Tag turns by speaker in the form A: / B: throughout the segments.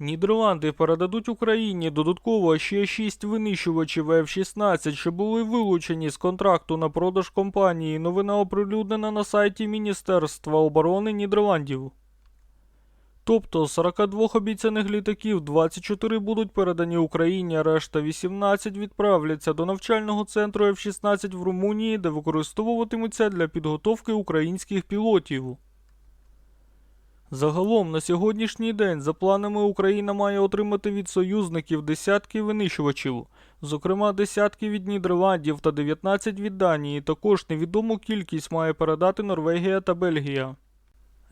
A: Нідерланди передадуть Україні додатково ще 6 винищувачів F-16, що були вилучені з контракту на продаж компанії. Новина оприлюднена на сайті Міністерства оборони Нідерландів. Тобто з 42 обіцяних літаків 24 будуть передані Україні, а решта 18 відправляться до навчального центру F-16 в Румунії, де використовуватимуться для підготовки українських пілотів. Загалом на сьогоднішній день за планами Україна має отримати від союзників десятки винищувачів, зокрема десятки від Нідерландів та 19 від Данії. Також невідому кількість має передати Норвегія та Бельгія.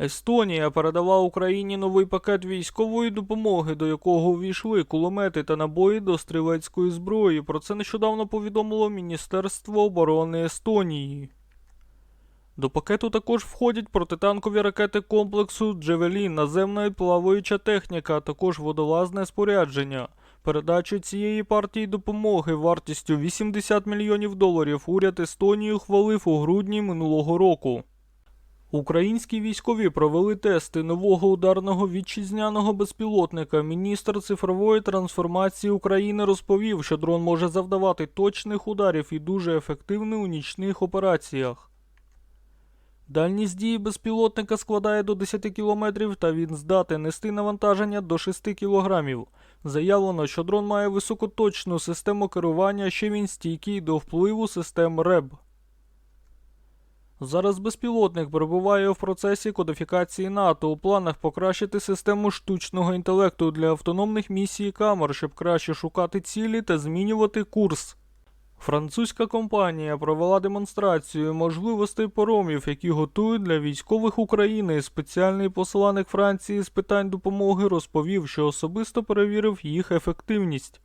A: Естонія передала Україні новий пакет військової допомоги, до якого увійшли кулемети та набої до стрілецької зброї. Про це нещодавно повідомило Міністерство оборони Естонії. До пакету також входять протитанкові ракети комплексу Джевелін, наземна і плаваюча техніка, а також водолазне спорядження. Передачу цієї партії допомоги вартістю 80 мільйонів доларів уряд Естонії ухвалив у грудні минулого року. Українські військові провели тести нового ударного вітчизняного безпілотника. Міністр цифрової трансформації України розповів, що дрон може завдавати точних ударів і дуже ефективний у нічних операціях. Дальність дії безпілотника складає до 10 км та він здатен нести навантаження до 6 кг. Заявлено, що дрон має високоточну систему керування, ще він стійкий до впливу систем РЕБ. Зараз безпілотник перебуває в процесі кодифікації НАТО у планах покращити систему штучного інтелекту для автономних місій камер, щоб краще шукати цілі та змінювати курс. Французька компанія провела демонстрацію можливостей поромів, які готують для військових України. Спеціальний посланник Франції з питань допомоги розповів, що особисто перевірив їх ефективність.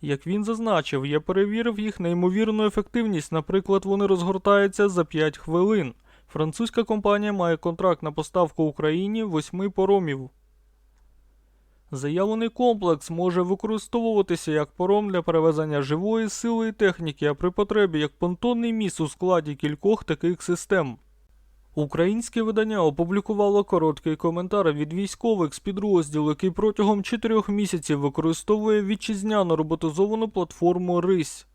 A: Як він зазначив, я перевірив їх неймовірну ефективність. Наприклад, вони розгортаються за 5 хвилин. Французька компанія має контракт на поставку Україні восьми поромів. Заявлений комплекс може використовуватися як пором для перевезення живої сили і техніки, а при потребі як понтонний міст у складі кількох таких систем. Українське видання опублікувало короткий коментар від військових з підрозділу, який протягом 4 місяців використовує вітчизняну роботизовану платформу Рись.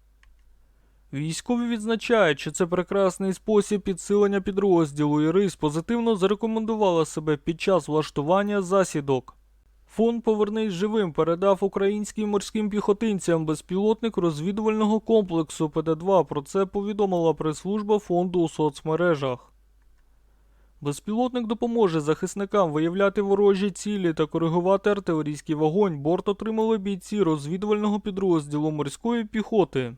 A: Військові відзначають, що це прекрасний спосіб підсилення підрозділу, і Рись позитивно зарекомендувала себе під час влаштування засідок. Фонд Повернись живим передав українським морським піхотинцям безпілотник розвідувального комплексу ПД-2. Про це повідомила прес-служба фонду у соцмережах. Безпілотник допоможе захисникам виявляти ворожі цілі та коригувати артилерійський вогонь. Борт отримали бійці розвідувального підрозділу морської піхоти.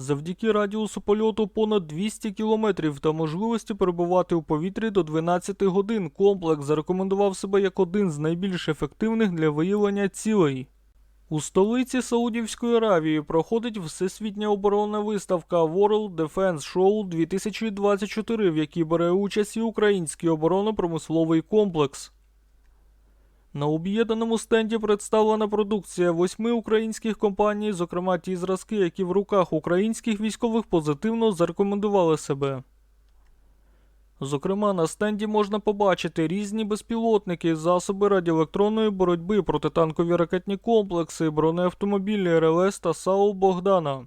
A: Завдяки радіусу польоту понад 200 кілометрів та можливості перебувати у повітрі до 12 годин, комплекс зарекомендував себе як один з найбільш ефективних для виявлення цілей. У столиці Саудівської Аравії проходить всесвітня оборонна виставка World Defense Show 2024, в якій бере участь і український оборонно-промисловий комплекс. На об'єднаному стенді представлена продукція восьми українських компаній, зокрема ті зразки, які в руках українських військових позитивно зарекомендували себе. Зокрема, на стенді можна побачити різні безпілотники, засоби радіоелектронної боротьби, протитанкові ракетні комплекси, бронеавтомобілі РЛС та САУ Богдана.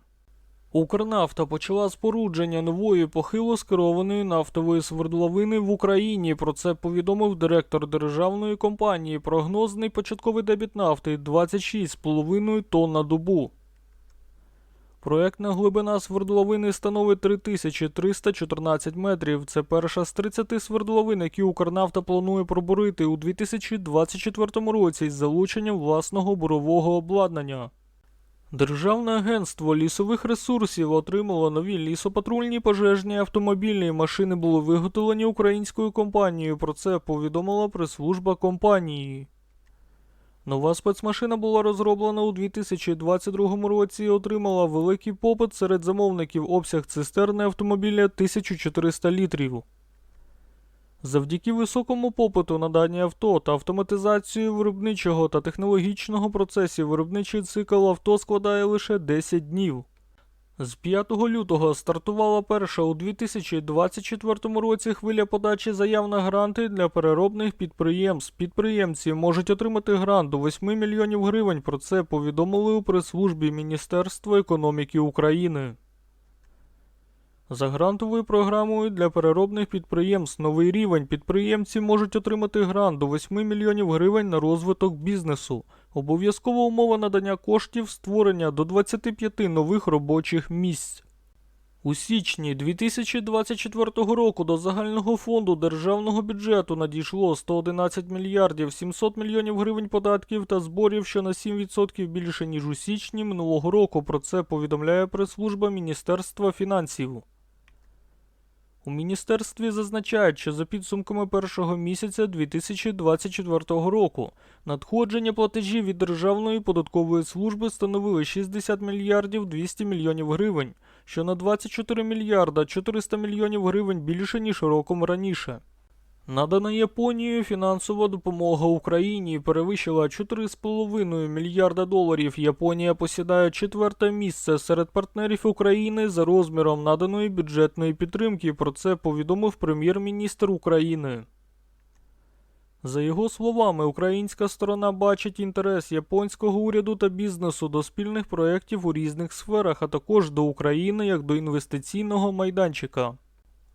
A: Укрнафта почала спорудження нової похило скерованої нафтової свердловини в Україні. Про це повідомив директор державної компанії. Прогнозний початковий дебіт нафти 26,5 тонн на добу. Проектна глибина свердловини становить 3314 метрів. Це перша з 30 свердловин, які Укрнафта планує пробурити у 2024 році з залученням власного бурового обладнання. Державне агентство лісових ресурсів отримало нові лісопатрульні пожежні автомобільні машини були виготовлені українською компанією. Про це повідомила прес-служба компанії. Нова спецмашина була розроблена у 2022 році і отримала великий попит серед замовників обсяг цистерни автомобіля 1400 літрів. Завдяки високому попиту на дані авто та автоматизації виробничого та технологічного процесів виробничий цикл авто складає лише 10 днів. З 5 лютого стартувала перша у 2024 році хвиля подачі заяв на гранти для переробних підприємств. Підприємці можуть отримати грант до 8 мільйонів гривень. Про це повідомили у прес-службі Міністерства економіки України. За грантовою програмою для переробних підприємств новий рівень підприємці можуть отримати грант до 8 мільйонів гривень на розвиток бізнесу. Обов'язкова умова надання коштів створення до 25 нових робочих місць. У січні 2024 року до загального фонду державного бюджету надійшло 111 мільярдів 700 мільйонів гривень податків та зборів, що на 7% більше ніж у січні минулого року. Про це повідомляє прес-служба Міністерства фінансів. У міністерстві зазначають, що за підсумками першого місяця 2024 року надходження платежів від Державної податкової служби становили 60 мільярдів 200 мільйонів гривень, що на 24 мільярда 400 мільйонів гривень більше ніж роком раніше. Надана Японією фінансова допомога Україні перевищила 4,5 мільярда доларів. Японія посідає четверте місце серед партнерів України за розміром наданої бюджетної підтримки. Про це повідомив прем'єр-міністр України. За його словами, українська сторона бачить інтерес японського уряду та бізнесу до спільних проєктів у різних сферах, а також до України як до інвестиційного майданчика.